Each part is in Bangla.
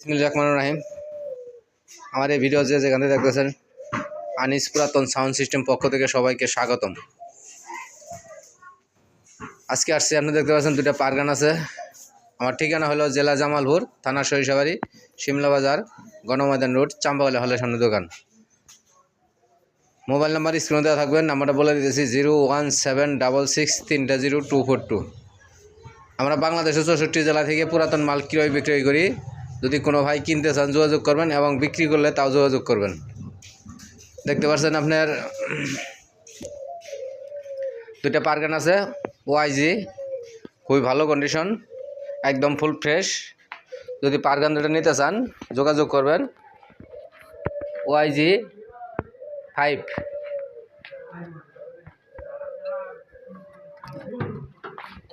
রহমানির রহিম। আমার এই ভিডিও যে যেখান দেখতেছেন, আনিস পুরাতন সাউন্ড সিস্টেম পক্ষ থেকে সবাইকে স্বাগতম। আজকে আসছি, আপনি দেখতে পাচ্ছেন দুটা পারগান আছে। আমার ঠিকানা হলো জেলা জামালপুর, থানা সরিষাবাড়ি, শিমলা বাজার, গণময়দান রোড চাম্পাগালি হলের সামনে দোকান। মোবাইল নাম্বার স্ক্রিনে দেওয়া থাকবেন নাম্বারটা বলে দিতেছি zero one seven double six তিনটা জিরো টু ফোর টু। আমরা বাংলাদেশের চৌষট্টি জেলা থেকে পুরাতন মাল ক্রয় বিক্রয় করি। যদি কোনো ভাই কিনতে চান, যোগাযোগ করবেন এবং বিক্রি করলে তাও যোগাযোগ করবেন। দেখতে পাচ্ছেন আপনার দুইটা পার্গান আছে ওয়াইজি খুবই ভালো কন্ডিশন একদম ফুল ফ্রেশ যদি পার্গান দুটো নিতে চান, যোগাযোগ করবেন। ওয়াইজি ফাইভ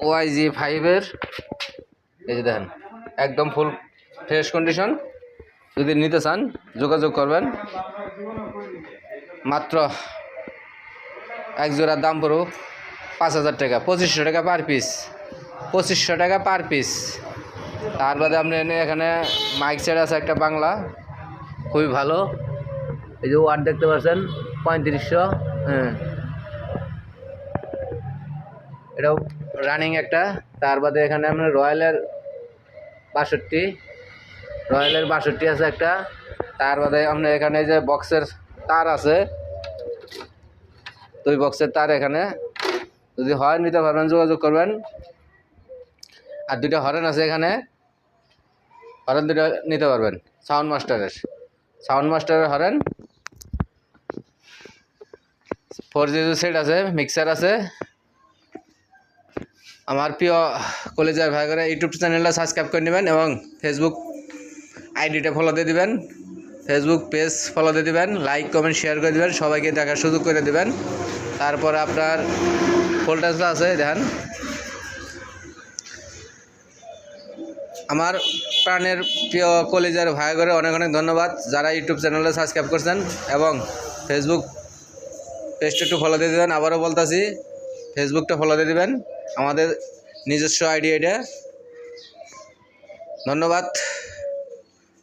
ওয়াইজি ফাইভের এই যে দেখেন, একদম ফুল ফ্রেশ কন্ডিশন। যদি নিতে চান, যোগাযোগ করবেন। মাত্র এক জোড়ার দাম পড়ব পাঁচ হাজার টাকা, পঁচিশশো টাকা পার পিস পঁচিশশো টাকা পার পিস তার বাদে আপনি এনে এখানে মাইক সেট আছে একটা বাংলা। খুবই ভালো। এই যে ওয়ার্ড দেখতে পাচ্ছেন, পঁয়ত্রিশশো হ্যাঁ। এটাও রানিং একটা। তার বাদে এখানে আপনার রয়্যালের বাষট্টি। রয়্যালের বাষট্টি আছে একটা। তার বাদে আপনার এখানে যে বক্সের তার আছে। দুই বক্সের তার এখানে। যদি হয় নিতে পারবেন, যোগাযোগ করবেন। আর দুটো হরেন আছে এখানে। হরেন দুটো নিতে পারবেন, সাউন্ড মাস্টারের। সাউন্ড মাস্টারের হরেন। ফোর জি সেট আছে, মিক্সার আছে। আমার প্রিয় কলেজের ভাই করে ইউটিউব চ্যানেলটা সাবস্ক্রাইব করে নেবেন এবং ফেসবুক আইডিটা ফলো দিয়ে দিবেন ফেসবুক পেজ ফলো দিয়ে দেবেন লাইক কমেন্ট শেয়ার করে দেবেন, সবাইকে দেখার সুযোগ করে দেবেন। তারপরে আপনার ফোল্ডার্সটা আছে, দেখেন। আমার প্রাণের প্রিয় কলেজের ভাই করে অনেক অনেক ধন্যবাদ, যারা ইউটিউব চ্যানেলটা সাবস্ক্রাইব করছেন এবং ফেসবুক পেজটা একটু ফলো দিয়ে দেবেন। আবারও বলতাছি ফেসবুকটা ফলো দিয়ে দেবেন, আমাদের নিজস্ব আইডি এটা। ধন্যবাদ।